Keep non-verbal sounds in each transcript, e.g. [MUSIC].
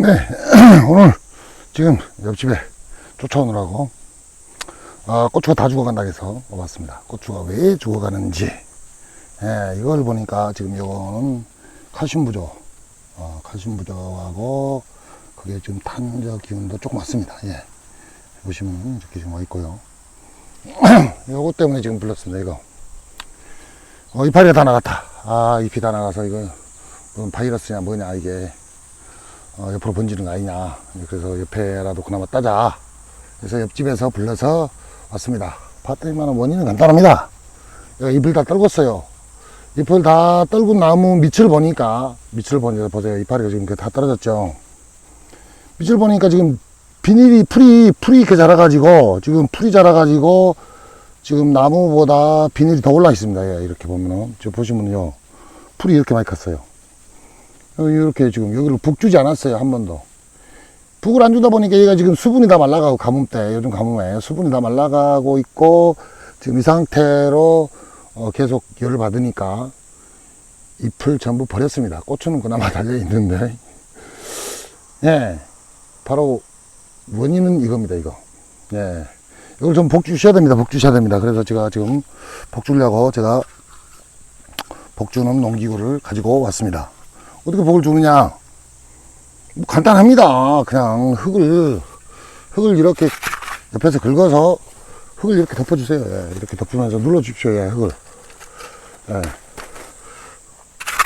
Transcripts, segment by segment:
네, [CLEARS THROAT] 오늘 지금 옆집에 쫓아오느라고 아, 고추가 다 죽어간다 해서 와봤습니다. 고추가 왜 죽어가는지 예, 이걸 보니까 지금 이거는 칼슘 부조, 어, 칼슘 부조하고 그게 지금 탄저 기운도 조금 왔습니다. 예, 보시면 이렇게 지금 와 있고요. [CLEARS THROAT] 요거 때문에 지금 불렀습니다. 이거 어, 이파리가 다 나갔다. 아, 잎이 다 나가서 이거 무슨 바이러스냐 뭐냐 이게 어, 옆으로 번지는 거 아니냐. 그래서 옆에라도 그나마 따자. 그래서 옆집에서 불러서 왔습니다. 봤더니만 원인은 간단합니다. 얘가 잎을 다 떨궜어요. 잎을 다 떨군 나무 밑을 보니까, 밑을 보니까 보세요. 이파리가 지금 다 떨어졌죠. 밑을 보니까 지금 비닐이, 풀이, 풀이 이렇게 자라가지고, 지금 풀이 자라가지고, 지금 나무보다 비닐이 더 올라 있습니다. 예, 이렇게 보면은. 지금 보시면요. 풀이 이렇게 많이 컸어요. 이렇게 지금 여기를 북 주지 않았어요 한 번도. 북을 안 주다 보니까 얘가 지금 수분이 다 말라가고 가뭄 때 요즘 가뭄에. 수분이 다 말라가고 있고 지금 이 상태로 어, 계속 열을 받으니까 잎을 전부 버렸습니다. 고추는 그나마 [LAUGHS] 달려 있는데. 예. 바로 원인은 이겁니다 이거. 예. 이걸 좀 복 주셔야 됩니다 복 주셔야 됩니다. 그래서 제가 지금 복 주려고 제가 복 주는 농기구를 가지고 왔습니다 어떻게 복을 주느냐? 뭐 간단합니다. 그냥 흙을, 흙을 이렇게 옆에서 긁어서 흙을 이렇게 덮어주세요. 예, 이렇게 덮으면서 눌러주십시오. 예, 흙을. 예.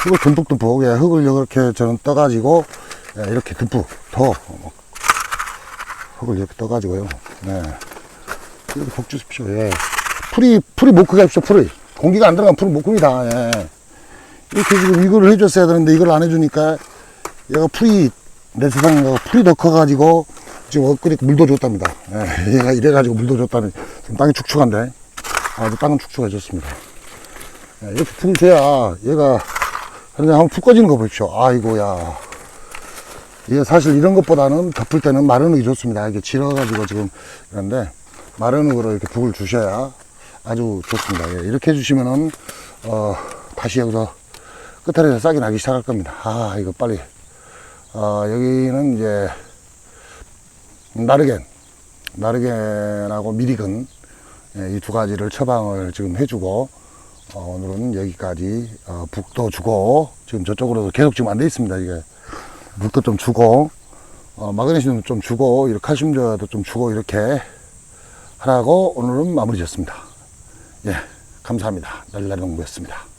흙을 듬뿍듬뿍, 예, 흙을 이렇게 저는 떠가지고, 예, 이렇게 듬뿍 더, 어, 흙을 이렇게 떠가지고요. 예. 이렇게 복 주십시오. 예. 풀이, 풀이 못 크게 하십시오. 풀이. 공기가 안 들어가면 풀은 못 큽니다. 예. 이렇게 지금 이거를 해줬어야 되는데 이걸 안 해주니까 얘가 풀이 내 세상에 풀이 더 커가지고 지금 엊그리 물도 줬답니다. 예, 얘가 이래가지고 물도 줬다니 지금 땅이 축축한데 아주 땅은 축축해졌습니다. 예, 이렇게 풀을 줘야 얘가 그냥 한번 푹 꺼지는 거 보십시오. 아이고야. 얘 사실 이런 것보다는 덮을 때는 마른 흙이 좋습니다. 이게 질어가지고 지금 그런데 마른 흙으로 이렇게 북을 주셔야 아주 좋습니다. 예, 이렇게 해주시면은 어, 다시 여기서 끝자리에서 싹이 나기 시작할 겁니다. 아, 이거 빨리. 어, 여기는 이제, 나르겐, 나르겐하고 미리근, 예, 이두 가지를 처방을 지금 해주고, 어, 오늘은 여기까지, 어, 북도 주고, 지금 저쪽으로도 계속 지금 안 돼 있습니다. 이게. 북도 좀 주고, 어, 마그네슘도 좀 주고, 이렇게 칼슘제도 좀 주고, 이렇게 하라고 오늘은 마무리 지었습니다. 예, 감사합니다. 날라리 농부였습니다.